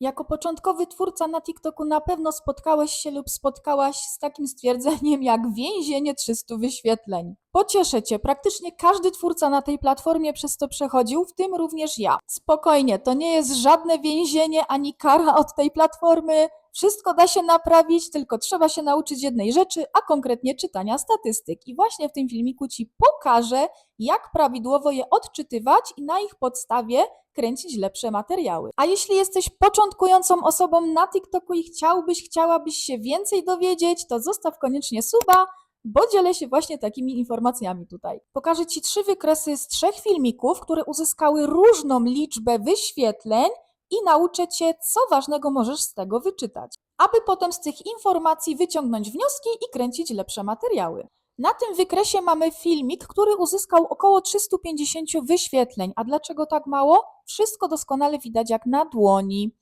Jako początkowy twórca na TikToku na pewno spotkałeś się lub spotkałaś z takim stwierdzeniem jak więzienie 300 wyświetleń. Pocieszę Cię, praktycznie każdy twórca na tej platformie przez to przechodził, w tym również ja. Spokojnie, to nie jest żadne więzienie ani kara od tej platformy. Wszystko da się naprawić, tylko trzeba się nauczyć jednej rzeczy, a konkretnie czytania statystyk. I właśnie w tym filmiku Ci pokażę, jak prawidłowo je odczytywać i na ich podstawie kręcić lepsze materiały. A jeśli jesteś początkującą osobą na TikToku i chciałbyś, chciałabyś się więcej dowiedzieć, to zostaw koniecznie suba, bo dzielę się właśnie takimi informacjami tutaj. Pokażę Ci trzy wykresy z trzech filmików, które uzyskały różną liczbę wyświetleń i nauczę Cię, co ważnego możesz z tego wyczytać, aby potem z tych informacji wyciągnąć wnioski i kręcić lepsze materiały. Na tym wykresie mamy filmik, który uzyskał około 350 wyświetleń. A dlaczego tak mało? Wszystko doskonale widać jak na dłoni.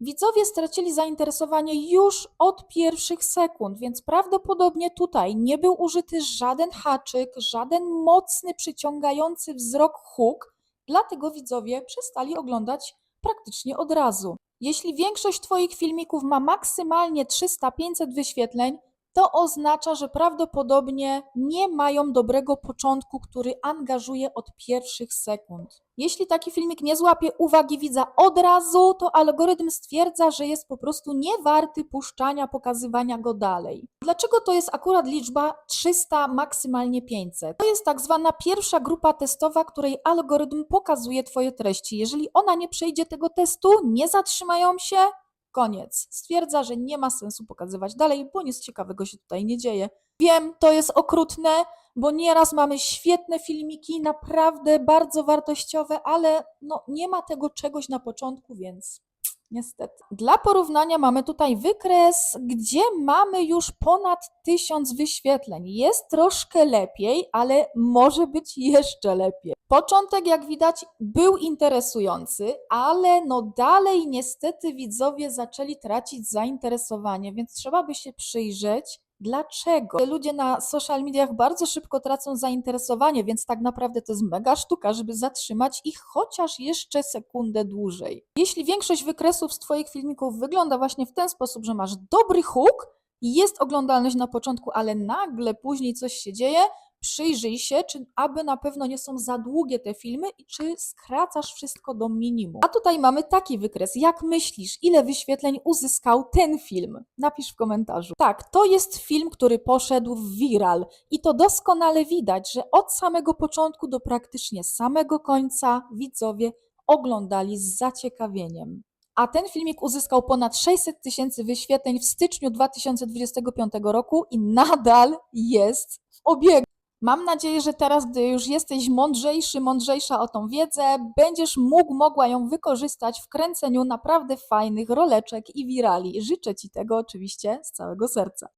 Widzowie stracili zainteresowanie już od pierwszych sekund, więc prawdopodobnie tutaj nie był użyty żaden haczyk, żaden mocny, przyciągający wzrok huk, dlatego widzowie przestali oglądać praktycznie od razu. Jeśli większość Twoich filmików ma maksymalnie 300-500 wyświetleń, to oznacza, że prawdopodobnie nie mają dobrego początku, który angażuje od pierwszych sekund. Jeśli taki filmik nie złapie uwagi widza od razu, to algorytm stwierdza, że jest po prostu niewarty puszczania, pokazywania go dalej. Dlaczego to jest akurat liczba 300, maksymalnie 500? To jest tak zwana pierwsza grupa testowa, której algorytm pokazuje Twoje treści. Jeżeli ona nie przejdzie tego testu, nie zatrzymają się, Koniec. Stwierdza, że nie ma sensu pokazywać dalej, bo nic ciekawego się tutaj nie dzieje. Wiem, to jest okrutne, bo nieraz mamy świetne filmiki, naprawdę bardzo wartościowe, ale no, nie ma tego czegoś na początku, więc niestety. Dla porównania mamy tutaj wykres, gdzie mamy już ponad tysiąc wyświetleń. Jest troszkę lepiej, ale może być jeszcze lepiej. Początek, jak widać, był interesujący, ale no dalej niestety widzowie zaczęli tracić zainteresowanie, więc trzeba by się przyjrzeć, dlaczego. Ludzie na social mediach bardzo szybko tracą zainteresowanie, więc tak naprawdę to jest mega sztuka, żeby zatrzymać ich chociaż jeszcze sekundę dłużej. Jeśli większość wykresów z Twoich filmików wygląda właśnie w ten sposób, że masz dobry hook, jest oglądalność na początku, ale nagle później coś się dzieje, przyjrzyj się, czy aby na pewno nie są za długie te filmy i czy skracasz wszystko do minimum. A tutaj mamy taki wykres. Jak myślisz, ile wyświetleń uzyskał ten film? Napisz w komentarzu. Tak, to jest film, który poszedł w viral i to doskonale widać, że od samego początku do praktycznie samego końca widzowie oglądali z zaciekawieniem. A ten filmik uzyskał ponad 600 tysięcy wyświetleń w styczniu 2025 roku i nadal jest w obiegu. Mam nadzieję, że teraz, gdy już jesteś mądrzejszy, mądrzejsza o tą wiedzę, będziesz mógł, mogła ją wykorzystać w kręceniu naprawdę fajnych roleczek i wirali. Życzę Ci tego oczywiście z całego serca.